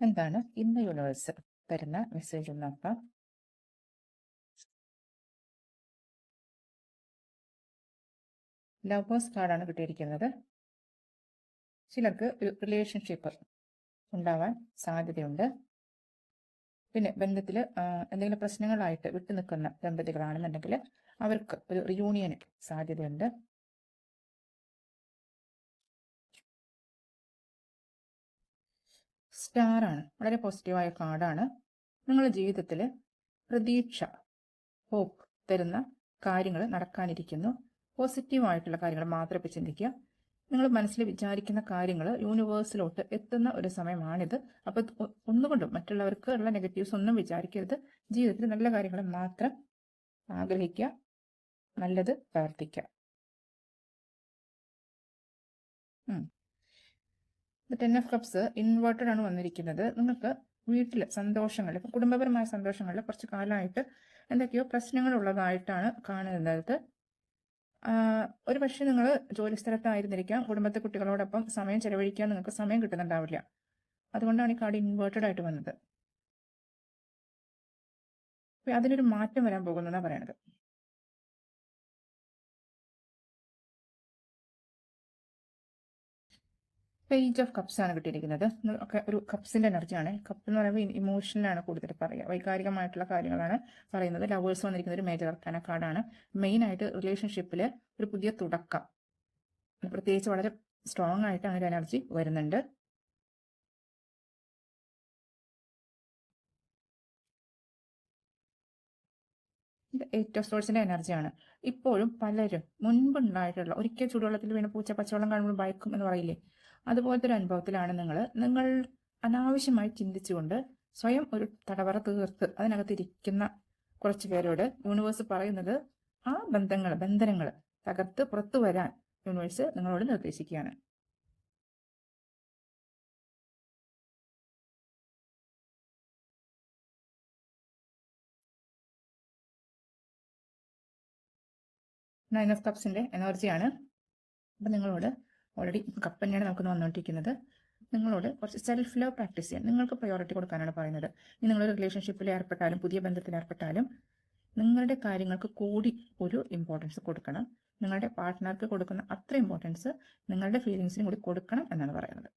എന്താണ് ഇന്ന് യൂണിവേഴ്സ് തരുന്ന മെസ്സേജ് നോക്കാം. ലവേഴ്സ് കാർഡാണ് കിട്ടിയിരിക്കുന്നത്. ചിലർക്ക് ഒരു റിലേഷൻഷിപ്പ് ഉണ്ടാവാൻ സാധ്യതയുണ്ട്. പിന്നെ ബന്ധത്തിൽ എന്തെങ്കിലും പ്രശ്നങ്ങളായിട്ട് വിട്ടു നിൽക്കുന്ന ദമ്പതികളാണെന്നുണ്ടെങ്കിൽ അവർക്ക് ഒരു റിയൂണിയന് സാധ്യതയുണ്ട്. സ്റ്റാർ ആണ് വളരെ പോസിറ്റീവായ കാർഡാണ്. നിങ്ങളുടെ ജീവിതത്തിൽ പ്രതീക്ഷ ഹോപ്പ് തരുന്ന കാര്യങ്ങൾ നടക്കാനിരിക്കുന്നു. പോസിറ്റീവായിട്ടുള്ള കാര്യങ്ങൾ മാത്രം ഇപ്പം ചിന്തിക്കുക. നിങ്ങൾ മനസ്സിൽ വിചാരിക്കുന്ന കാര്യങ്ങൾ യൂണിവേഴ്സിലോട്ട് എത്തുന്ന ഒരു സമയമാണിത്. അപ്പോൾ ഒന്നുകൊണ്ടും മറ്റുള്ളവർക്ക് ഉള്ള നെഗറ്റീവ്സ് ഒന്നും വിചാരിക്കരുത്. ജീവിതത്തിൽ നല്ല കാര്യങ്ങൾ മാത്രം ആഗ്രഹിക്കുക നല്ലത് പ്രവർത്തിക്കുക ടെൻ ഓഫ് കപ്സ് ഇൻവേർട്ടഡ് ആണ് വന്നിരിക്കുന്നത്. നിങ്ങൾക്ക് വീട്ടിൽ സന്തോഷങ്ങൾ ഇപ്പം കുടുംബപരമായ സന്തോഷങ്ങൾ കുറച്ച് കാലമായിട്ട് എന്തൊക്കെയോ പ്രശ്നങ്ങൾ ഉള്ളതായിട്ടാണ് കാണുന്നത്. ഒരു പക്ഷേ നിങ്ങൾ ജോലി സ്ഥലത്തായിരുന്നിരിക്കാം. കുടുംബത്തെ കുട്ടികളോടൊപ്പം സമയം ചെലവഴിക്കാൻ നിങ്ങൾക്ക് സമയം കിട്ടുന്നുണ്ടാവില്ല. അതുകൊണ്ടാണ് ഈ കാർഡ് ഇൻവേർട്ടഡ് ആയിട്ട് വന്നത്. അതിനൊരു മാറ്റം വരാൻ പോകുന്നതാണ് പറയണത്. പേജ് ഓഫ് കപ്സ് ആണ് കിട്ടിയിരിക്കുന്നത്. ഒക്കെ ഒരു കപ്സിന്റെ എനർജിയാണ് കപ്പ് എന്ന് പറയുമ്പോൾ ഇമോഷനിലാണ് കൂടുതൽ പറയുക. വൈകാരികമായിട്ടുള്ള കാര്യങ്ങളാണ് പറയുന്നത്. ലവേഴ്സ് വന്നിരിക്കുന്ന ഒരു മേജർ അർക്കാന കാർഡാണ് മെയിൻ ആയിട്ട് റിലേഷൻഷിപ്പിൽ ഒരു പുതിയ തുടക്കം. പ്രത്യേകിച്ച് വളരെ സ്ട്രോങ് ആയിട്ട് അങ്ങനെ എനർജി വരുന്നുണ്ട്. എയ്റ്റ് ഓഫ് സോഴ്സിന്റെ എനർജിയാണ് ഇപ്പോഴും പലരും മുൻപുണ്ടായിട്ടുള്ള ഒരിക്കൽ ചൂടുവെള്ളത്തിൽ വീണ് പൂച്ച പച്ചവെള്ളം കാണുമ്പോൾ ഭയക്കും എന്ന് പറയില്ലേ? അതുപോലത്തെ ഒരു അനുഭവത്തിലാണ് നിങ്ങൾ നിങ്ങൾ അനാവശ്യമായി ചിന്തിച്ചുകൊണ്ട് സ്വയം ഒരു തടവറ തീർത്ത് അതിനകത്തിരിക്കുന്ന കുറച്ച് പേരോട് യൂണിവേഴ്സ് പറയുന്നത് ആ ബന്ധങ്ങൾ ബന്ധനങ്ങൾ തകർത്ത് പുറത്തു വരാൻ യൂണിവേഴ്സ് നിങ്ങളോട് നിർദ്ദേശിക്കുകയാണ്. നയൻ ഓഫ് കപ്സിന്റെ എനർജിയാണ് അപ്പൊ നിങ്ങളോട് ഓൾറെഡി കപ്പ് തന്നെയാണ് നമുക്ക് വന്നുകൊണ്ടിരിക്കുന്നത്. നിങ്ങളോട് കുറച്ച് സെൽഫ് ലവ് പ്രാക്ടീസ് ചെയ്യാൻ നിങ്ങൾക്ക് പ്രയോറിറ്റി കൊടുക്കാനാണ് പറയുന്നത്. ഇനി നിങ്ങളൊരു റിലേഷൻഷിപ്പിൽ ഏർപ്പെട്ടാലും പുതിയ ബന്ധത്തിൽ ഏർപ്പെട്ടാലും നിങ്ങളുടെ കാര്യങ്ങൾക്ക് കൂടി ഒരു ഇമ്പോർട്ടൻസ് കൊടുക്കണം. നിങ്ങളുടെ പാർട്ട്ണർക്ക് കൊടുക്കുന്ന അത്ര ഇമ്പോർട്ടൻസ് നിങ്ങളുടെ ഫീലിങ്സിനും കൂടി കൊടുക്കണം എന്നാണ് പറയുന്നത്.